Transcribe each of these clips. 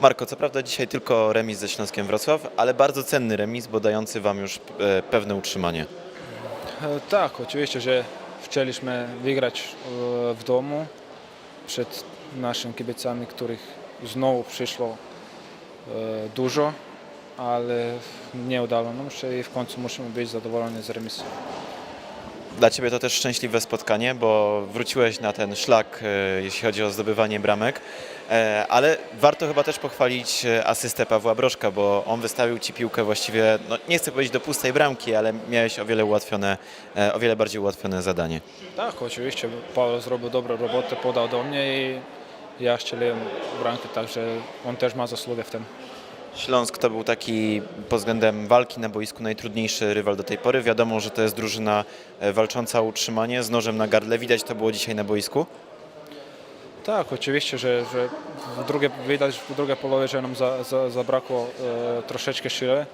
Marko, co prawda dzisiaj tylko remis ze Śląskiem Wrocław, ale bardzo cenny remis, bo dający Wam już e, pewne utrzymanie. E, Tak, oczywiście, że chcieliśmy wygrać e, w domu przed naszymi kibicami, których znowu przyszło dużo, ale nie udało nam się i w końcu musimy być zadowoleni z remisu. Dla Ciebie to też szczęśliwe spotkanie, bo wróciłeś na ten szlak, e, jeśli chodzi o zdobywanie bramek, E, ale warto chyba też pochwalić e, asystę Pawła Brożka, bo on wystawił Ci piłkę właściwie, no nie chcę powiedzieć do pustej bramki, ale miałeś o wiele ułatwione, o wiele bardziej ułatwione zadanie. Tak, oczywiście, Paweł zrobił dobrą robotę, podał do mnie i ja strzeliłem bramkę, także on też ma zasługę w tym. Śląsk to był taki pod względem walki na boisku najtrudniejszy rywal do tej pory. Wiadomo, że to jest drużyna e, walcząca o utrzymanie z nożem na gardle. Widać to było dzisiaj na boisku. Tak, oczywiście, że, że w drugie, widać w drugiej połowie, że nam za, za, zabrakło e, troszeczkę siły,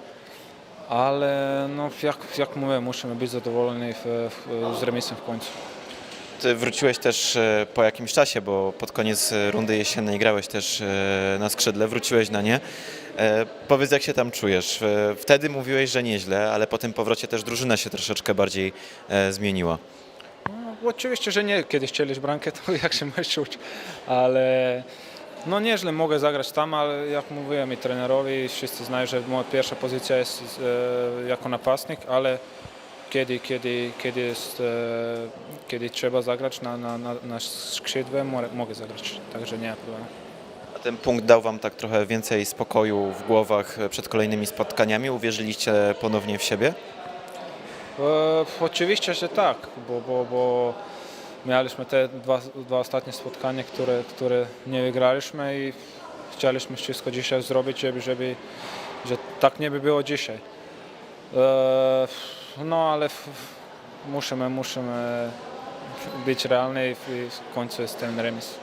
ale no, jak, jak mówię, musimy być zadowoleni w, w, z remisem w końcu. Wróciłeś też e, po jakimś czasie, bo pod koniec e, rundy jesiennej grałeś też e, na skrzydle, wróciłeś na nie. Powiedz, jak się tam czujesz? Wtedy mówiłeś, że nieźle, ale po tym powrocie też drużyna się troszeczkę bardziej zmieniła. No, oczywiście, że nie, kiedy strzelisz bramkę, to jak się możesz czuć, ale no nieźle mogę zagrać tam, ale jak mówiłem i trenerowi, wszyscy znają, że moja pierwsza pozycja jest jako napastnik, ale kiedy, kiedy, kiedy, jest, e, kiedy trzeba zagrać na, na, na, na skrzydle, mogę zagrać, także nie ma problemu. A ten punkt dał Wam tak trochę więcej spokoju w głowach przed kolejnymi spotkaniami? Uwierzyliście ponownie w siebie? E, oczywiście, że tak, bo, bo, bo mieliśmy te dwa, dwa ostatnie spotkania, które, które nie wygraliśmy i chcieliśmy wszystko dzisiaj zrobić, żeby, żeby że tak nie by było dzisiaj. E, no ale musimy, musimy być realni i w końcu jest ten remis.